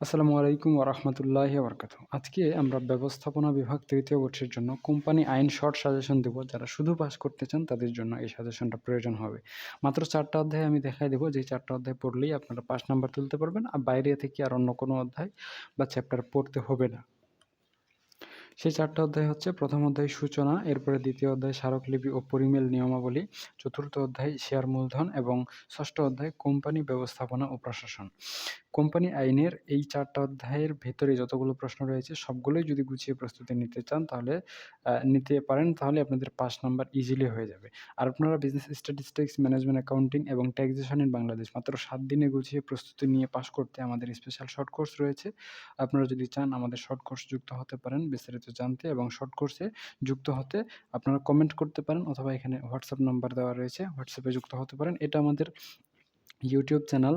আসসালামু আলাইকুম ওরহমতুল্লাহি বরকাত আজকে আমরা ব্যবস্থাপনা বিভাগ তৃতীয় বর্ষের জন্য কোম্পানি আইন শর্ট সাজেশন দেব। যারা শুধু পাস করতে চান, তাদের জন্য এই সাজেশনটা প্রয়োজন হবে। মাত্র চারটা অধ্যায় আমি দেখাই দেবো। যে চারটা অধ্যায় পড়লেই আপনারা পাঁচ নাম্বার তুলতে পারবেন। আর বাইরে থেকে আর অন্য কোনো অধ্যায় বা চ্যাপ্টার পড়তে হবে না। সেই চারটা অধ্যায় হচ্ছে প্রথম অধ্যায় সূচনা, এরপরে দ্বিতীয় অধ্যায় স্মারকলিপি ও পরিমেল নিয়মাবলী, চতুর্থ অধ্যায় শেয়ার মূলধন এবং ষষ্ঠ অধ্যায় কোম্পানি ব্যবস্থাপনা ও প্রশাসন। কোম্পানি আইনের এই চারটা অধ্যায়ের ভেতরে যতগুলো প্রশ্ন রয়েছে, সবগুলোই যদি গুছিয়ে প্রস্তুতি নিতে চান তাহলে নিতে পারেন, তাহলে আপনাদের পাঁচ নাম্বার ইজিলি হয়ে যাবে। আর আপনারা বিজনেস স্ট্যাটিস্টিক্স ম্যানেজমেন্ট অ্যাকাউন্টিং এবং ট্যাক্সেশন ইন বাংলাদেশ মাত্র সাত দিনে গুছিয়ে প্রস্তুতি নিয়ে পাশ করতে আমাদের স্পেশাল শর্ট কোর্স রয়েছে। আপনারা যদি চান আমাদের শর্ট কোর্স যুক্ত হতে পারেন, বিস্তারিত জানতে এবং শর্ট কোর্সে যুক্ত হতে আপনারা কমেন্ট করতে পারেন অথবা এখানে হোয়াটসঅ্যাপ নাম্বার দেওয়া রয়েছে হোয়াটসঅ্যাপে যুক্ত হতে পারেন। এটা আমাদের ইউটিউব চ্যানেল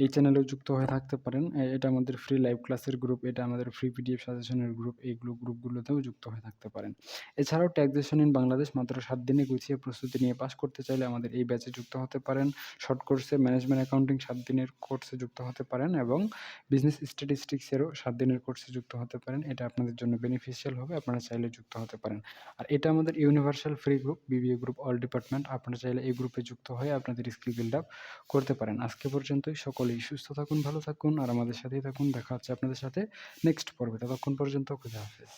এই চ্যানেলেও যুক্ত হয়ে থাকতে পারেন। এটা আমাদের ফ্রি লাইভ ক্লাসের গ্রুপ এটা আমাদের ফ্রি পিডিএফ সাজেশনের গ্রুপ এইগুলো গ্রুপগুলোতেও যুক্ত হয়ে থাকতে পারেন। এছাড়াও ট্যাক্সেশন ইন বাংলাদেশ মাত্র সাত দিনে গুছিয়ে প্রস্তুতি নিয়ে পাস করতে চাইলে আমাদের এই ব্যাচে যুক্ত হতে পারেন। শর্ট কোর্সে ম্যানেজমেন্ট অ্যাকাউন্টিং সাত দিনের কোর্সে যুক্ত হতে পারেন এবং বিজনেস স্ট্যাটিস্টিক্সেরও সাত দিনের কোর্সে যুক্ত হতে পারেন। এটা আপনাদের জন্য বেনিফিশিয়াল হবে, আপনারা চাইলে যুক্ত হতে পারেন। আর এটা আমাদের universal free group BBA group all department আপনারা চাইলে এই গ্রুপে যুক্ত হয়ে আপনাদের স্কিল বিল্ড আপ করতে পারেন। আজকে পর্যন্তই সকলেই সুস্থ থাকুন, ভালো থাকুন, আর আমাদের সাথেই থাকুন। দেখা হচ্ছে আপনাদের সাথে নেক্সট পর্বে। ততক্ষণ পর্যন্ত খুদা হাফেজ।